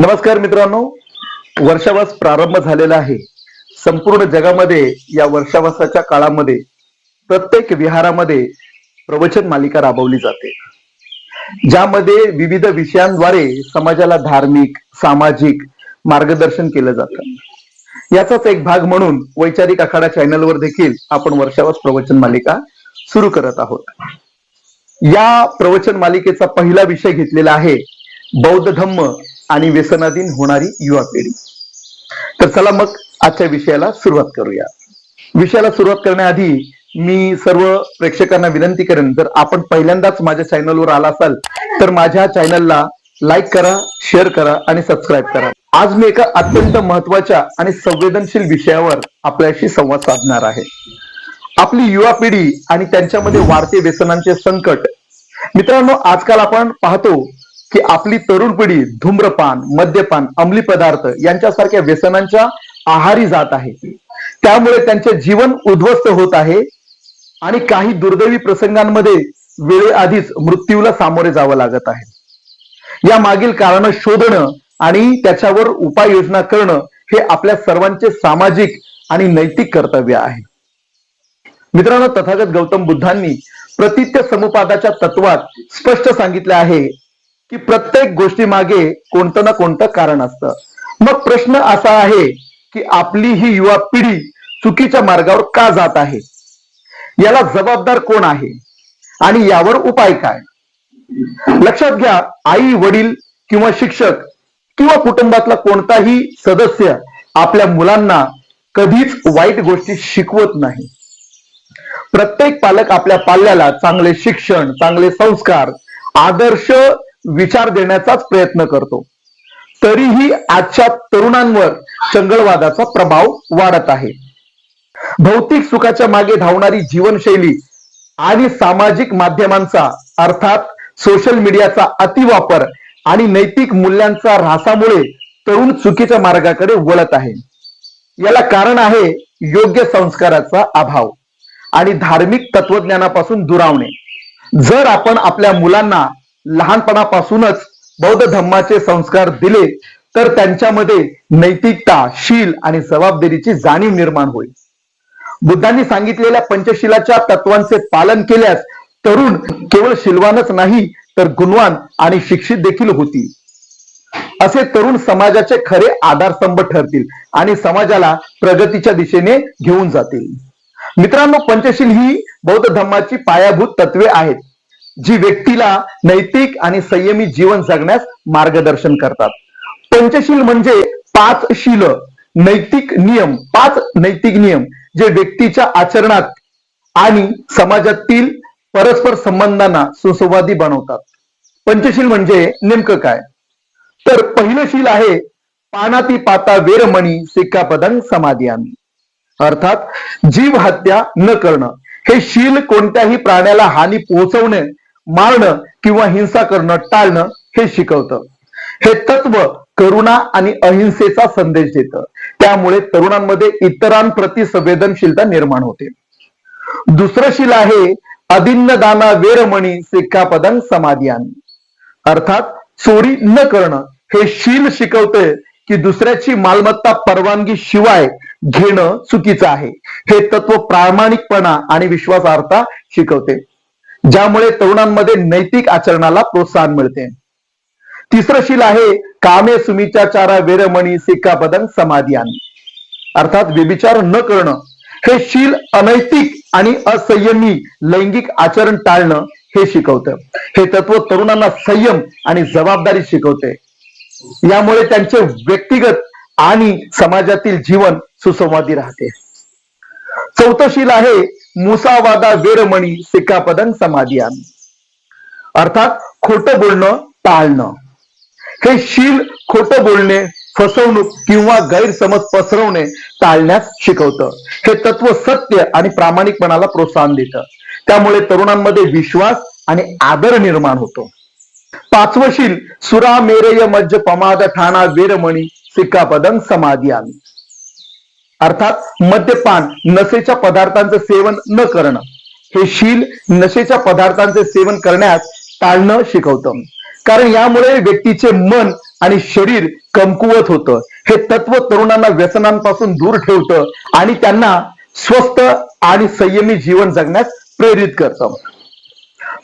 नमस्कार मित्रांनो वर्षावास प्रारंभ झालेला आहे. संपूर्ण जगामध्ये या वर्षावासाच्या काळामध्ये प्रत्येक विहारामध्ये प्रवचन मालिका राबवली जाते. ज्यामध्ये विविध विषयांद्वारे समाजाला धार्मिक सामाजिक मार्गदर्शन केलं जातं. याचाच एक भाग म्हणून वैचारिक आखाडा चॅनलवर देखील आपण वर्षावास प्रवचन मालिका सुरू करत आहोत. या प्रवचन मालिकेचा पहिला विषय घेतलेला आहे बौद्ध धम्म आणि व्यसनाधीन होणारी युवा पिढी. तर चला मग आजच्या विषयाला सुरुवात करूया. विषयाला सुरुवात करण्याआधी मी सर्व प्रेक्षकांना विनंती करेन जर आपण पहिल्यांदाच माझ्या चॅनलवर आला असाल तर माझ्या चॅनलला लाईक करा शेअर करा आणि सबस्क्राईब करा. आज मी एका अत्यंत महत्त्वाच्या आणि संवेदनशील विषयावर आपल्याशी संवाद साधणार आहे. आपली युवा पिढी आणि त्यांच्यामध्ये वाढते व्यसनांचे संकट. मित्रांनो आजकाल आपण पाहतो की आपली तरुण पिढी धूम्रपान मद्यपान अंमली पदार्थ यांच्यासारख्या व्यसनांच्या आहारी जात आहे. त्यामुळे त्यांचे जीवन उद्ध्वस्त होत आहे आणि काही दुर्दैवी प्रसंगांमध्ये वेळेआधीच मृत्यूला सामोरे जावं लागत आहे. या मागील कारण शोधणं आणि त्याच्यावर उपाययोजना करणं हे आपल्या सर्वांचे सामाजिक आणि नैतिक कर्तव्य आहे. मित्रांनो तथागत गौतम बुद्धांनी प्रतित्य समुपादाच्या तत्वात स्पष्ट सांगितले आहे की प्रत्येक गोष्टी मागे कोणतं ना कोणतं कारण असतं. मग प्रश्न असा आहे की आपली ही युवा पिढी चुकीच्या मार्गावर का जात आहे? याला जबाबदार कोण आहे? आणि यावर उपाय काय? लक्षात घ्या आई वडील किंवा शिक्षक किंवा कुटुंबातला कोणताही सदस्य आपल्या मुलांना कधीच वाईट गोष्टी शिकवत नाही. प्रत्येक पालक आपल्या पाल्याला चांगले शिक्षण चांगले संस्कार आदर्श विचार देण्याचाच प्रयत्न करतो. तरीही आजच्या तरुणांवर चंगळवादाचा प्रभाव वाढत आहे. भौतिक सुखाच्या मागे धावणारी जीवनशैली आणि सामाजिक माध्यमांचा अर्थात सोशल मीडियाचा अतिवापर आणि नैतिक मूल्यांचा ऱ्हासामुळे तरुण चुकीच्या मार्गाकडे वळत आहे. याला कारण आहे योग्य संस्काराचा अभाव आणि धार्मिक तत्वज्ञानापासून दुरावणे. जर आपण आपल्या मुलांना लहानपणापासूनच बौद्ध धम्माचे संस्कार दिले तर त्यांच्यामध्ये नैतिकता शील आणि जबाबदारीची जाणीव निर्माण होईल. बुद्धांनी सांगितलेल्या पंचशिलाच्या तत्वांचे पालन केल्यास तरुण केवळ शिलवानच नाही तर गुणवान आणि शिक्षित देखील होतील. असे तरुण समाजाचे खरे आधारस्तंभ ठरतील आणि समाजाला प्रगतीच्या दिशेने घेऊन जातील. मित्रांनो पंचशील ही बौद्ध धर्माची पायाभूत तत्वे आहेत. जी व्यक्तीला नैतिक आणि संयमी जीवन जगण्यास मार्गदर्शन करतात. पंचशील म्हणजे पाच शील नैतिक नियम पाच नैतिक नियम जे व्यक्तीच्या आचरणात आणि समाजातील परस्पर संबंधांना सुसंवादी बनवतात. पंचशील म्हणजे नेमकं काय? तर पहिलं शील आहे पानाती पाता वेरमणी सिक्कापदन समाधी आम्ही. अर्थात जीव हत्या न करणं. हे शील कोणत्याही प्राण्याला हानी पोहोचवणे मारणं किंवा हिंसा करणं टाळणं हे शिकवतं. हे तत्व करुणा आणि अहिंसेचा संदेश देतं. त्यामुळे तरुणांमध्ये इतरांप्रती संवेदनशीलता निर्माण होते. दुसरं शील आहे अदिन्न दाना वेरमणी सिक्खापदन समाधियामी अर्थात चोरी न करणं. हे शील शिकवते की दुसऱ्याची मालमत्ता परवानगी शिवाय घेणं चुकीचं आहे. हे तत्व प्रामाणिकपणा आणि विश्वासार्हता शिकवते. ज्यामुळे तरुणांमध्ये नैतिक आचरणाला प्रोत्साहन मिळते. तिसरं शील आहे कामे सुमिचाचारा वेरमणी सिक्कापदं समाधियामी अर्थात व्यभिचार न करणं. हे शील अनैतिक आणि असंयमी लैंगिक आचरण टाळणं हे शिकवतं. हे तत्व तरुणांना संयम आणि जबाबदारी शिकवते. यामुळे त्यांचे व्यक्तिगत आणि समाजातील जीवन सुसंवादी राहते. चौथं शील आहे मुसावादा वेरमणी सिक्कापदन समाधियान अर्थात खोटं बोलणं टाळणं. हे शील खोटं बोलणे फसवणूक किंवा गैरसमज पसरवणे टाळण्यास शिकवतं. हे तत्व सत्य आणि प्रामाणिकपणाला प्रोत्साहन देतं. त्यामुळे तरुणांमध्ये विश्वास आणि आदर निर्माण होतो. पाचवं शील सुरा मेरेय मज्ज पमाद ठाणा वेरमणी समाधी समाधियामी. अर्थात मद्यपान नशेच्या पदार्थांचं सेवन न करणं. हे शील नशेच्या पदार्थांचे सेवन करण्यास टाळणं शिकवतं. कारण यामुळे व्यक्तीचे मन आणि शरीर कमकुवत होतं. हे तत्व तरुणांना व्यसनांपासून दूर ठेवतं आणि त्यांना स्वस्थ आणि संयमी जीवन जगण्यास प्रेरित करतं.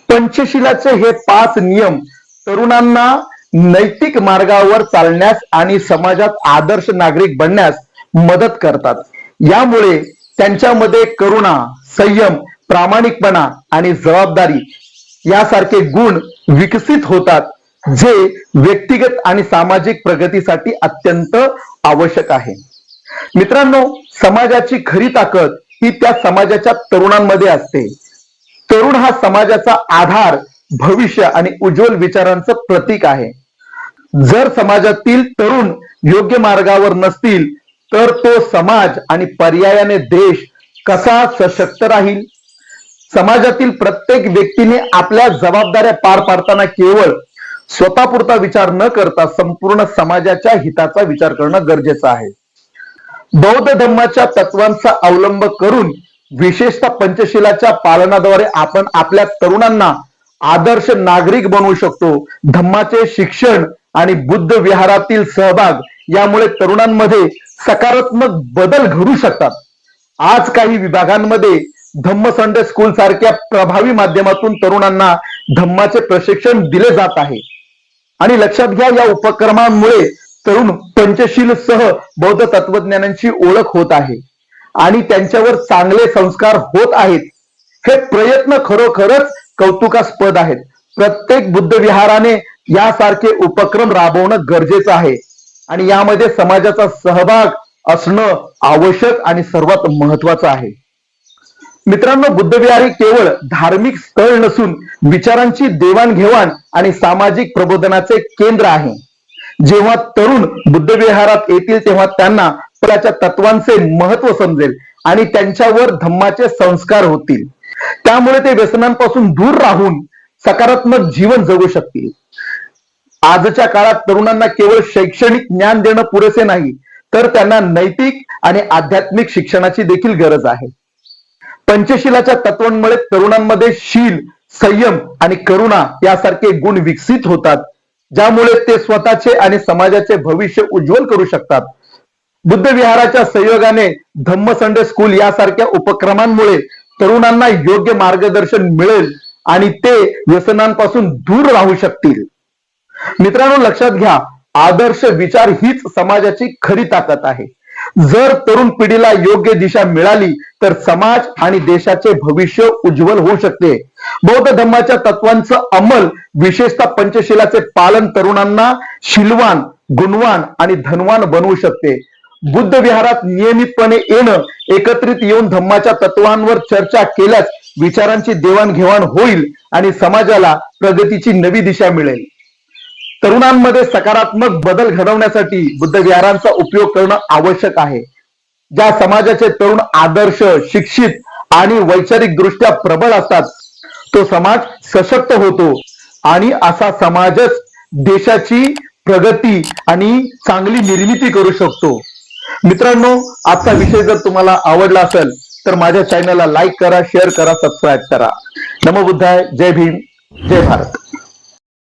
पंचशिलाचे हे पाच नियम तरुणांना नैतिक मार्गावर चालण्यास आणि समाजात आदर्श नागरिक बनण्यास मदत करतात. यामुळे त्यांच्यामध्ये करुणा संयम प्रामाणिकपणा आणि जबाबदारी यासारखे गुण विकसित होतात जे व्यक्तिगत आणि सामाजिक प्रगतीसाठी अत्यंत आवश्यक आहे. मित्रांनो समाजाची खरी ताकद ही त्या समाजाच्या तरुणांमध्ये असते. तरुण हा समाजाचा आधार भविष्य आणि उज्ज्वल विचारांचं प्रतीक आहे. जर समाजातील तरुण योग्य मार्गावर नसतील तर तो समाज आणि पर्यायाने देश कसा सशक्त राहील? समाजातील प्रत्येक व्यक्तीने आपल्या जबाबदाऱ्या पार पाडताना केवळ स्वतःपुरता विचार न करता संपूर्ण समाजाच्या हिताचा विचार करणं गरजेचं आहे. बौद्ध धर्माच्या तत्वांचा अवलंब करून विशेषतः पंचशिलाच्या पालनाद्वारे आपण आपल्या तरुणांना आदर्श नागरिक बनवू शकतो. धम्माचे शिक्षण आणि बुद्ध विहारातील सहभाग यामुळे तरुणांमध्ये सकारात्मक बदल घडू शकतात. आज काही विभागांमध्ये धम्म संडे स्कूल सारख्या प्रभावी माध्यमातून तरुणांना धम्माचे प्रशिक्षण दिले जात आहे. आणि लक्षात घ्या या उपक्रमांमुळे तरुण पंचशील सह बौद्ध तत्वज्ञानांची ओळख होत आहे. आणि त्यांच्यावर चांगले संस्कार होत आहेत. हे प्रयत्न खरोखरच कौतुकास्पद आहेत. प्रत्येक बुद्ध विहाराने यासारखे उपक्रम राबवणं गरजेचं आहे. आणि यामध्ये समाजाचा सहभाग असणं आवश्यक आणि सर्वात महत्वाचं आहे. मित्रांनो बुद्धविहार हे केवळ धार्मिक स्थळ नसून विचारांची देवाणघेवाण आणि सामाजिक प्रबोधनाचे केंद्र आहे. जेव्हा तरुण बुद्धविहारात येतील तेव्हा त्यांना त्याच्या तत्वांचे महत्त्व समजेल आणि त्यांच्यावर धम्माचे संस्कार होतील. त्यामुळे ते व्यसनांपासून दूर राहून सकारात्मक जीवन जगू शकतील. आजच्या काळात तरुणांना केवळ शैक्षणिक ज्ञान देणं पुरेसे नाही तर त्यांना नैतिक आणि आध्यात्मिक शिक्षणाची देखील गरज आहे. पंचशिलाच्या तत्वांमुळे तरुणांमध्ये शील संयम आणि करुणा यासारखे गुण विकसित होतात ज्यामुळे ते स्वतःचे आणि समाजाचे भविष्य उज्ज्वल करू शकतात. बुद्ध विहाराच्या संयोगाने धम्म संडे स्कूल यासारख्या उपक्रमांमुळे तरुणांना योग्य मार्गदर्शन मिळेल आणि ते व्यसनांपासून दूर राहू शकतील. मित्रांनो लक्षात घ्या आदर्श विचार हीच समाजाची खरी ताकद आहे. जर तरुण पिढीला योग्य दिशा मिळाली तर समाज आणि देशाचे भविष्य उज्ज्वल होऊ शकते. बौद्ध धर्माच्या तत्वांचं अंमल विशेषतः पंचशिलाचे पालन तरुणांना शिलवान गुणवान आणि धनवान बनवू शकते. बुद्ध विहारात नियमितपणे येणं एकत्रित येऊन धम्माच्या तत्वांवर चर्चा केल्यास विचारांची देवाणघेवाण होईल आणि समाजाला प्रगतीची नवी दिशा मिळेल. तरुणांमध्ये सकारात्मक बदल घडवण्यासाठी बुद्ध विहारांचा उपयोग करणं आवश्यक आहे. ज्या समाजाचे तरुण आदर्श शिक्षित आणि वैचारिक दृष्ट्या प्रबळ असतात तो समाज सशक्त होतो आणि असा समाजच देशाची प्रगती आणि चांगली निर्मिती करू शकतो. मित्रांनो आजचा विषय जर तुम्हाला आवडला असेल तर माझ्या चॅनलला लाईक करा शेअर करा सबस्क्राईब करा. नमो बुद्धाय जय भीम जय भारत.